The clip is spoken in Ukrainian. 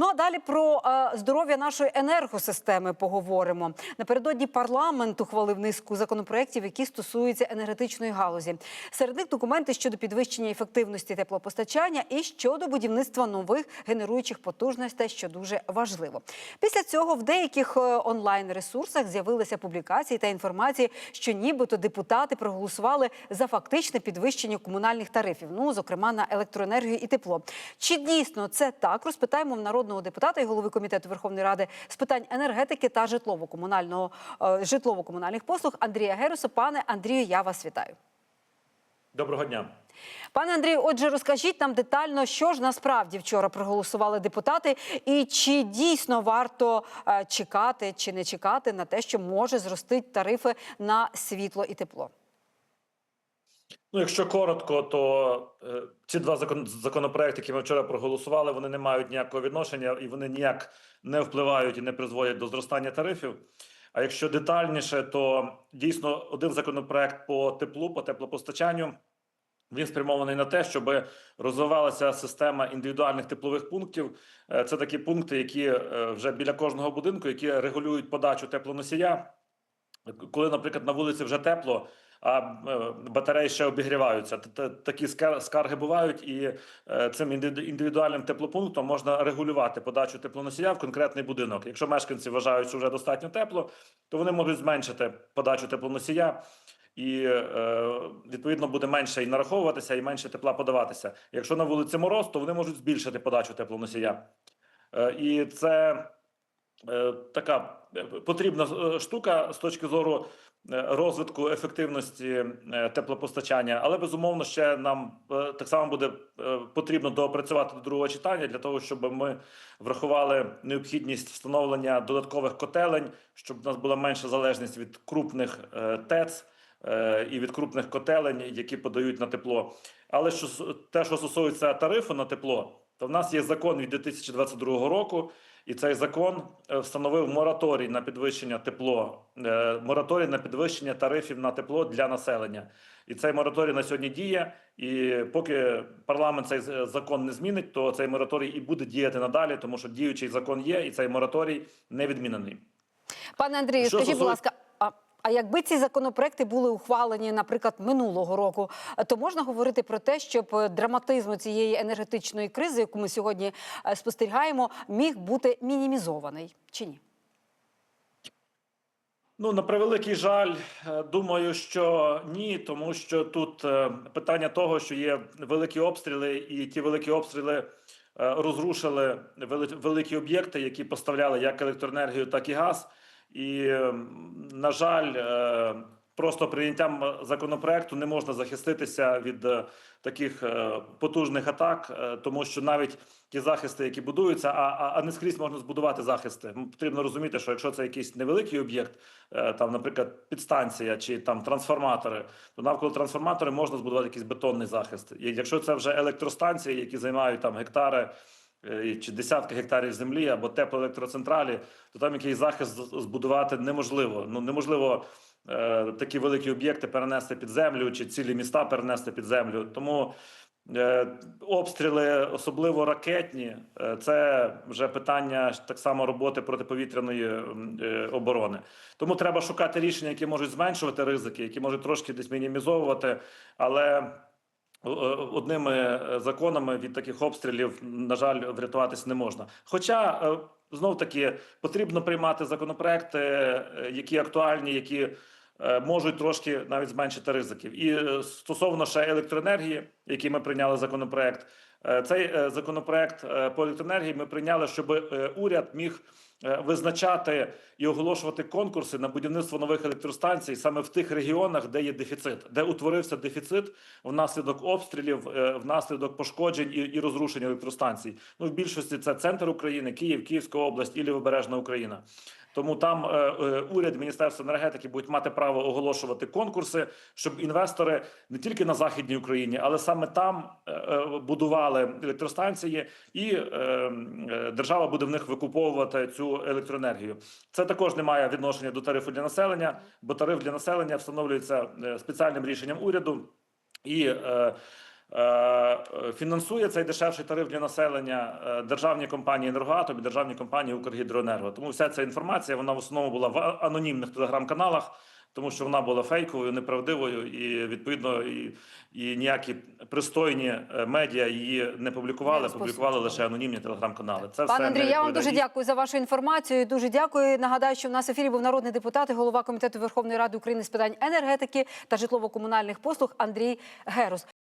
Ну а далі про е, здоров'я нашої енергосистеми поговоримо. Напередодні парламент ухвалив низку законопроєктів, які стосуються енергетичної галузі. Серед них документи щодо підвищення ефективності теплопостачання і щодо будівництва нових генеруючих потужностей, що дуже важливо. Після цього в деяких е, онлайн-ресурсах з'явилися публікації та інформації, що нібито депутати проголосували за фактичне підвищення комунальних тарифів, ну зокрема на електроенергію і тепло. Чи дійсно це так? Розпитаємо в народного депутата і голови комітету Верховної Ради з питань енергетики та житлово-комунального е, житлово-комунальних послуг Андрія Геруса. Пане Андрію, я вас вітаю. Доброго дня. Пане Андрію, отже, розкажіть нам детально, що ж насправді вчора проголосували депутати, і чи дійсно варто е, чекати чи не чекати на те, що може зрости тарифи на світло і тепло? Ну, якщо коротко, то е, ці два закон, законопроекти, які ми вчора проголосували, вони не мають ніякого відношення і вони ніяк не впливають і не призводять до зростання тарифів. А якщо детальніше, то дійсно один законопроект по теплу, по теплопостачанню. Він спрямований на те, щоб розвивалася система індивідуальних теплових пунктів. Е, Це такі пункти, які е, вже біля кожного будинку, які регулюють подачу теплоносія. Коли, наприклад, на вулиці вже тепло, а е, батареї ще обігріваються. Такі скар- скарги бувають, і е, цим індивідуальним теплопунктом можна регулювати подачу теплоносія в конкретний будинок. Якщо мешканці вважають, що вже достатньо тепло, то вони можуть зменшити подачу теплоносія. І е, відповідно буде менше і нараховуватися, і менше тепла подаватися. Якщо на вулиці мороз, то вони можуть збільшити подачу теплоносія. І це така е, потрібна е, штука з точки зору е, розвитку ефективності е, теплопостачання, але безумовно ще нам е, так само буде е, потрібно доопрацювати до другого читання для того, щоб ми врахували необхідність встановлення додаткових котелень, щоб у нас була менша залежність від крупних е, ТЕЦ е, і від крупних котелень, які подають на тепло. Але що те, що стосується тарифу на тепло, то в нас є закон від 2022 року, і цей закон е, встановив мораторій на підвищення тепло, е, мораторій на підвищення тарифів на тепло для населення. І цей мораторій на сьогодні діє. І поки парламент цей закон не змінить, то цей мораторій і буде діяти надалі, тому що діючий закон є, і цей мораторій не відмінений. Пане Андрію, скажіть, будь ласка. А, якби ці законопроекти були ухвалені, наприклад, минулого року, то можна говорити про те, щоб е, драматизм цієї енергетичної кризи, яку ми сьогодні е, спостерігаємо, міг бути мінімізований чи ні? Ну, на превеликий жаль, е, думаю, що ні, тому що тут питання того, що є великі обстріли, і ті великі обстріли розрушили великі об'єкти, які поставляли як електроенергію, так і газ. І, е, на жаль, е, просто прийняттям законопроекту не можна захиститися від е, таких е, потужних атак, тому що навіть ті захисти, які будуються, а, а, не скрізь можна збудувати захисти. Потрібно розуміти, що якщо це якийсь невеликий об'єкт, там, наприклад, підстанція чи там трансформатори, то навколо трансформатори можна збудувати якийсь бетонний захист. Якщо це вже електростанції, які займають там гектари. Е, Чи десятки гектарів землі або теплоелектроцентралі, то там якийсь захист збудувати неможливо. Ну неможливо е, такі великі об'єкти перенести під землю чи цілі міста перенести під землю. Тому е, обстріли, особливо ракетні, е, це вже питання так само роботи протиповітряної е, оборони. Тому треба шукати рішення, які можуть зменшувати ризики, які можуть трошки десь мінімізовувати, але. Е, Одними е, законами від таких обстрілів, на жаль, врятуватись не можна. Хоча знов таки потрібно приймати законопроекти, е, які актуальні, які е, можуть трошки навіть зменшити ризиків. І е, стосовно ще електроенергії, який ми прийняли законопроект, е, цей е, законопроект е, по електроенергії ми прийняли, щоб е, уряд міг е, визначати і оголошувати конкурси на будівництво нових електростанцій саме в тих регіонах, де є дефіцит, де утворився дефіцит внаслідок обстрілів, е, внаслідок пошкоджень і, і розрушень електростанцій. Ну в більшості це центр України, Київ, Київська область і Лівобережна Україна. Тому там е, е, уряд, міністерство енергетики будуть мати право оголошувати конкурси, щоб інвестори не тільки на західній Україні, але саме там е, будували електростанції, і держава буде в них викуповувати цю електроенергію. Це також не має відношення до тарифу для населення, бо тариф для населення встановлюється спеціальним рішенням уряду і. Е, Е, Фінансує цей дешевший тариф для населення е, державні компанії «Енергоатом» і державні компанії «Укргідроенерго». Тому вся ця інформація вона в основному була в анонімних телеграм-каналах, тому що вона була фейковою, неправдивою, і відповідно і, і ніякі пристойні медіа її не публікували, Не публікували лише анонімні телеграм-канали. Це Пане все Андрій, я вам дуже дякую за вашу інформацію. Дуже дякую. Нагадаю, що в нас в ефірі був народний депутат, і голова комітету Верховної Ради України з питань енергетики та житлово-комунальних послуг Андрій Герус.